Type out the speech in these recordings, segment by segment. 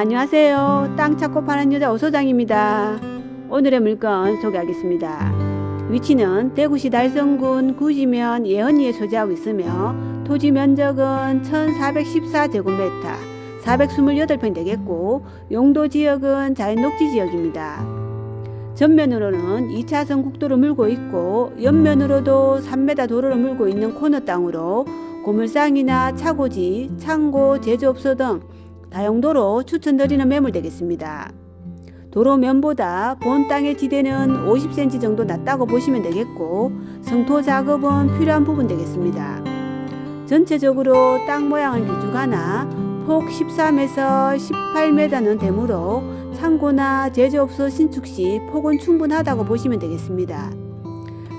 안녕하세요. 땅 찾고 파는 여자 오소장입니다. 오늘의 물건 소개하겠습니다. 위치는 대구시 달성군 구지면 예언리에 소재하고 있으며 토지 면적은 1414제곱미터 428평 되겠고 용도 지역은 자연 녹지 지역입니다. 전면으로는 2차선 국도를 물고 있고 옆면으로도 3m 도로를 물고 있는 코너 땅으로 고물상이나 차고지, 창고, 제조업소 등 다용도로 추천드리는 매물 되겠습니다. 도로 면보다 본 땅의 지대는 50cm 정도 낮다고 보시면 되겠고 성토 작업은 필요한 부분 되겠습니다. 전체적으로 땅 모양은 길쭉하나 폭 13에서 18m는 되므로 창고나 제조업소 신축 시 폭은 충분하다고 보시면 되겠습니다.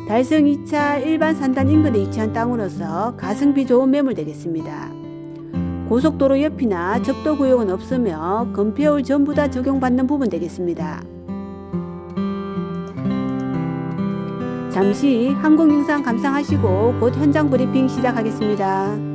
달성 2차 일반 산단 인근에 위치한 땅으로서 가성비 좋은 매물 되겠습니다. 고속도로 옆이나 접도 구역은 없으며 건폐율 전부 다 적용받는 부분 되겠습니다. 잠시 항공 영상 감상하시고 곧 현장 브리핑 시작하겠습니다.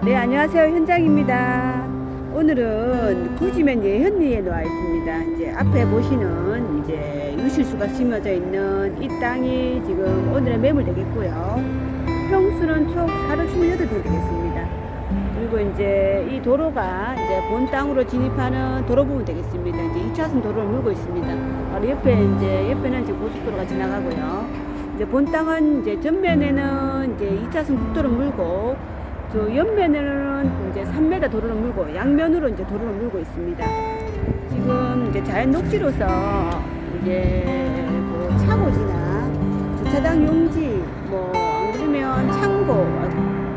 네, 안녕하세요. 현장입니다. 오늘은 구지면 예현리에 나와 있습니다. 이제 앞에 보시는 이제 유실수가 심어져 있는 이 땅이 지금 오늘의 매물 되겠고요. 평수는 총 428평 되겠습니다. 그리고 이제 이 도로가 이제 본 땅으로 진입하는 도로 부분 되겠습니다. 이제 2차선 도로를 물고 있습니다. 바로 옆에 이제 옆에는 이제 고속도로가 지나가고요. 이제 본 땅은 이제 전면에는 이제 2차선 국도를 물고 저 옆면에는 이제 3m 도로를 물고 양면으로 이제 도로를 물고 있습니다. 지금 이제 자연 녹지로서 이제 뭐 차고지나 주차장 용지 뭐 안 그러면 창고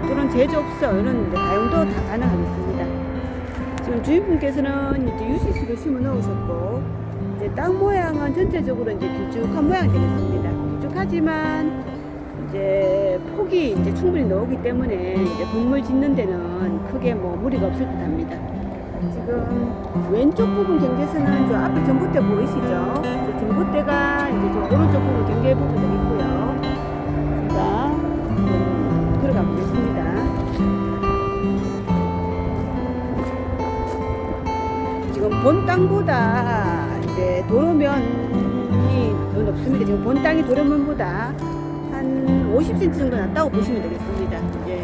또는 제조업소 이런 다용도 다 가능하겠습니다. 지금 주인분께서는 이제 유시수를 심어 넣으셨고 이제 땅 모양은 전체적으로 이제 길쭉한 모양이 되겠습니다. 길쭉하지만 이제 폭이 이제 충분히 나오기 때문에 이제 건물 짓는 데는 크게 뭐 무리가 없을 듯 합니다. 지금 왼쪽 부분 경계선은 저 앞에 전봇대 보이시죠? 저 전봇대가 이제 저 오른쪽 부분 경계 부분 되겠고요. 제가 음, 들어가 보겠습니다. 지금 본 땅보다 이제 도로면이 더 높습니다. 지금 본 땅이 도로면보다 한 50cm 정도 낮다고 보시면 되겠습니다. 이제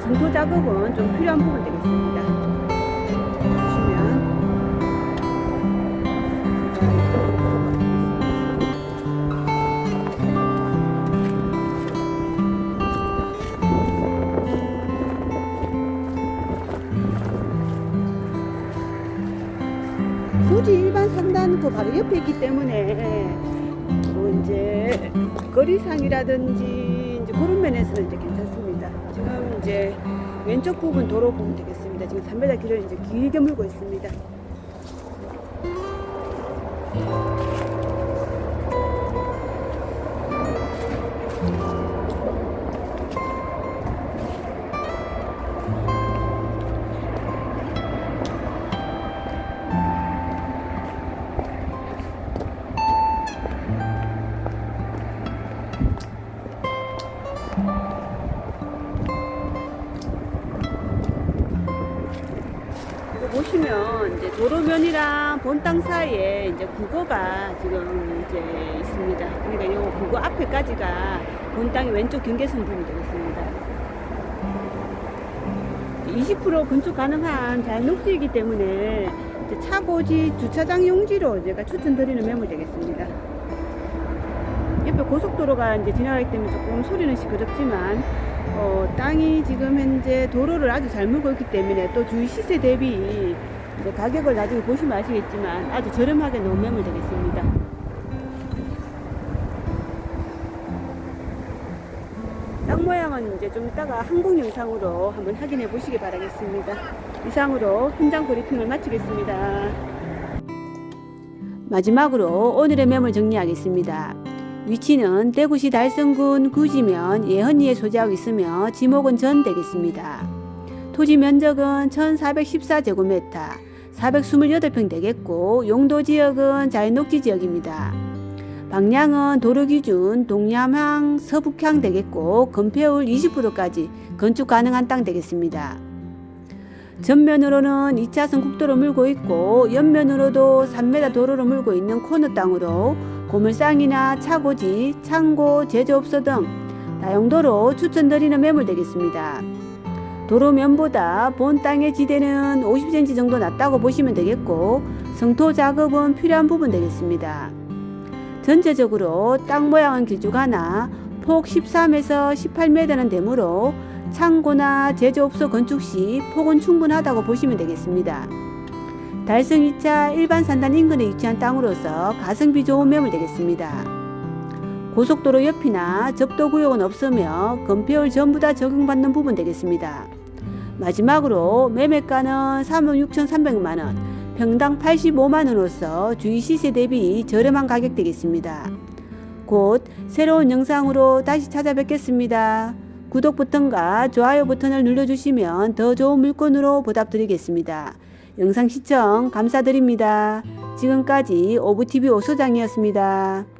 승토 작업은 좀 필요한 부분 되겠습니다. 굳이 일반 상단 그 바로 옆에 있기 때문에 뭐 이제 거리상이라든지 이제 그런 면에서는 이제 괜찮습니다. 지금 이제 왼쪽 부분 도로 부분 되겠습니다. 지금 3m 길을 이제 길게 물고 있습니다. 도로면이랑 본땅 사이에 이제 국어가 지금 이제 있습니다. 그러니까 이 국어 앞에까지가 본 땅의 왼쪽 경계선 부분이 되겠습니다. 20% 건축 가능한 자연녹지이기 때문에 차고지 주차장 용지로 제가 추천드리는 매물 되겠습니다. 옆에 고속도로가 이제 지나가기 때문에 조금 소리는 시끄럽지만 어, 땅이 지금 현재 도로를 아주 잘 물고 있기 때문에 또 주위 시세 대비 이제 가격을 나중에 보시면 아시겠지만 아주 저렴하게 놓은 매물 되겠습니다. 땅 모양은 이제 좀 이따가 항공 영상으로 한번 확인해 보시기 바라겠습니다. 이상으로 현장 브리핑을 마치겠습니다. 마지막으로 오늘의 매물 정리하겠습니다. 위치는 대구시 달성군 구지면 예헌리에 소재하고 있으며 지목은 전 되겠습니다. 토지 면적은 1414제곱미터, 428평 되겠고 용도 지역은 자연녹지 지역입니다. 방향은 도로 기준 동남향 서북향 되겠고 건폐율 20%까지 건축 가능한 땅 되겠습니다. 전면으로는 2차선 국도로 물고 있고 옆면으로도 3m 도로로 물고 있는 코너 땅으로 고물상이나 차고지, 창고, 제조업소 등 다용도로 추천드리는 매물 되겠습니다. 도로면보다 본 땅의 지대는 50cm 정도 낮다고 보시면 되겠고 성토 작업은 필요한 부분 되겠습니다. 전체적으로 땅 모양은 길쭉하나 폭 13에서 18m는 되므로 창고나 제조업소 건축 시 폭은 충분하다고 보시면 되겠습니다. 달성 2차 일반 산단 인근에 위치한 땅으로서 가성비 좋은 매물 되겠습니다. 고속도로 옆이나 접도구역은 없으며 건폐율 전부 다 적용받는 부분 되겠습니다. 마지막으로 매매가는 3억 6,300만 원, 평당 85만 원으로서 주위 시세 대비 저렴한 가격 되겠습니다. 곧 새로운 영상으로 다시 찾아뵙겠습니다. 구독 버튼과 좋아요 버튼을 눌러주시면 더 좋은 물건으로 보답드리겠습니다. 영상 시청 감사드립니다. 지금까지 오브TV 오소장이었습니다.